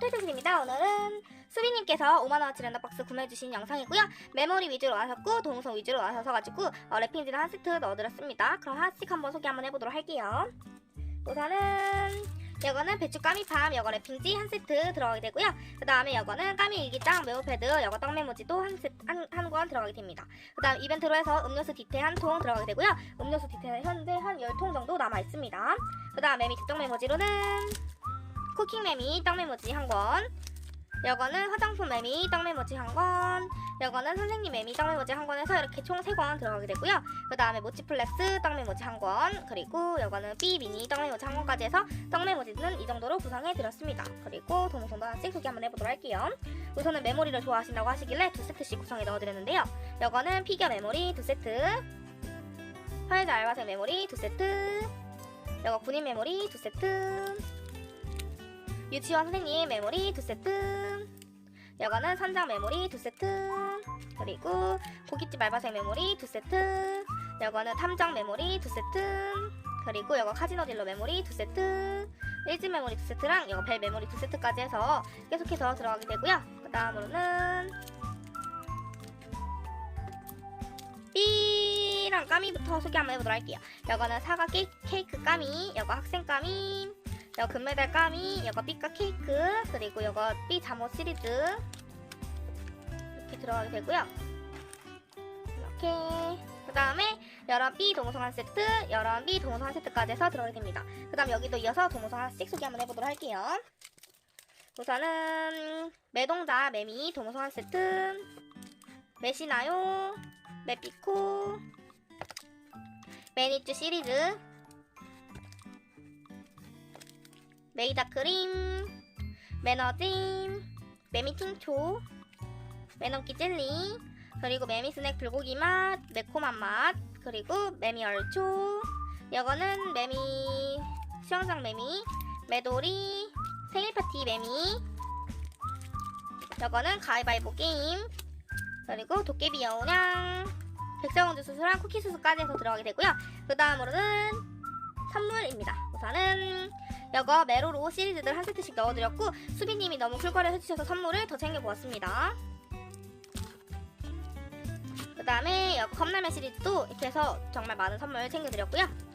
토이토입니다 오늘은 수비님께서 5만원어치 랜덤박스 구매해주신 영상이고요. 메모리 위주로 하셨고, 동영상 위주로 하셔서가지고, 어, 랩핑지를 한 세트 넣어드렸습니다. 그럼 하나씩 한번 소개 한번 해보도록 할게요. 우선은, 이거는 배추 까미팜, 이거 랩핑지 한 세트 들어가게 되고요. 그 다음에 이거는 까미 일기장, 메모패드, 이거 떡 메모지도 한, 세- 한, 한권 들어가게 됩니다. 그 다음 이벤트로 해서 음료수 디테일 한 통 들어가게 되고요. 음료수 디테일은 현재 한 10통 정도 남아있습니다. 그 다음 메미 특정 메모지로는 쿠킹 메미 떡 메모지 한 권. 요거는 화장품 메미 떡 메모지 한 권. 요거는 선생님 메미 떡 메모지 한 권에서 이렇게 총 3권 들어가게 되고요. 그 다음에 모치플렉스 떡 메모지 한 권. 그리고 요거는 B 미니 떡 메모지 한 권까지 해서 떡 메모지는 이 정도로 구성해 드렸습니다. 그리고 동영상도 하나씩 소개 한번 해보도록 할게요. 우선은 메모리를 좋아하신다고 하시길래 두 세트씩 구성해 넣어드렸는데요. 요거는 피겨 메모리 두 세트. 화해자 알바생 메모리 두 세트. 요거 군인 메모리 두 세트. 유치원 선생님 메모리 두 세트. 요거는 선장 메모리 두 세트. 그리고 고깃집 알바생 메모리 두 세트. 요거는 탐정 메모리 두 세트. 그리고 요거 카지노 딜러 메모리 두 세트. 일진 메모리 두 세트랑 요거 벨 메모리 두 세트까지 해서 계속해서 들어가게 되고요. 그 다음으로는 B랑 까미부터 소개 한번 해보도록 할게요. 요거는 사과 케- 케이크 까미, 요거 학생 까미, 요거 금메달 까미, 요거 삐까 케이크, 그리고 요거 B 잠옷 시리즈 이렇게 들어가게 되고요. 이렇게 그 다음에 여러 B 동호성 한 세트, 여러 B 동호성 한 세트까지 해서 들어가게 됩니다. 그 다음 여기도 이어서 동호성 하나씩 소개 한번 해보도록 할게요. 우선은 매동자 매미 동호성 한 세트, 매시나요, 매피코, 매니쭈 시리즈, 메이다 크림, 매너짐, 매미팅초, 매넘기 젤리, 그리고 매미 스낵 불고기 맛, 매콤한 맛, 그리고 매미 얼초, 이거는 매미 수영장 매미, 매돌이, 생일 파티 매미, 이거는 가위바위보 게임, 그리고 도깨비 여우냥, 백설공주 수수랑 쿠키 수수까지 해서 들어가게 되고요. 그 다음으로는 선물입니다. 우선은 이거 메로로 시리즈들 한 세트씩 넣어드렸고 수비님이 너무 쿨거려 해주셔서 선물을 더 챙겨보았습니다. 그 다음에 컵라면 시리즈도 이렇게 해서 정말 많은 선물 챙겨드렸고요.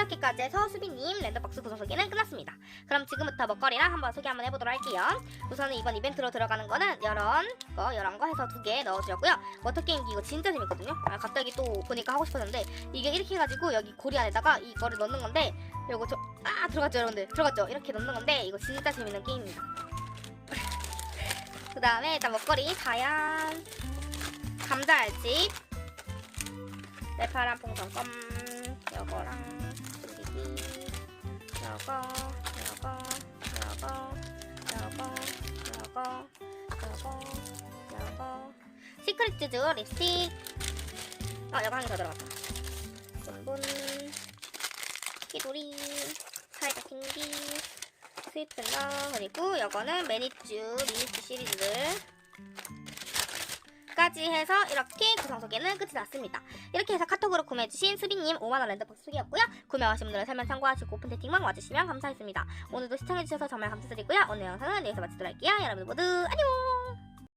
이렇게까지 해서 수비님 랜덤박스 구성 소개는 끝났습니다. 그럼 지금부터 먹거리랑 한번 소개 한번 해보도록 할게요. 우선은 이번 이벤트로 들어가는 거는 이런 거, 이런 거 해서 두 개 넣어드렸고요. 워터게임기 이거 진짜 재밌거든요. 아, 갑자기 또 보니까 하고 싶었는데 이게 이렇게 해가지고 여기 고리 안에다가 이거를 넣는 건데 요거 저, 아 들어갔죠 여러분들 들어갔죠 이렇게 넣는 건데 이거 진짜 재밌는 게임입니다. 그 다음에 일단 먹거리 다양 감자알집 네파란 풍선 껌 요거랑 고기기 요거 요거 요거 요거 요거 요거. 요거 시크릿 즈즈 립스틱. 아 요거 한개더 들어갔다. 분분 키도리 사이다 킹기 스위트너 그리고 요거는 매니쥬 미니쥬 시리즈들 까지 해서 이렇게 구성 소개는 끝이 났습니다. 이렇게 해서 카톡으로 구매해주신 수비님 5만원 랜덤박스 소개였고요. 구매하신 분들은 설명 참고하시고 오픈 채팅방 와주시면 감사하겠습니다. 오늘도 시청해주셔서 정말 감사드리고요. 오늘 영상은 여기서 마치도록 할게요. 여러분 모두 안녕!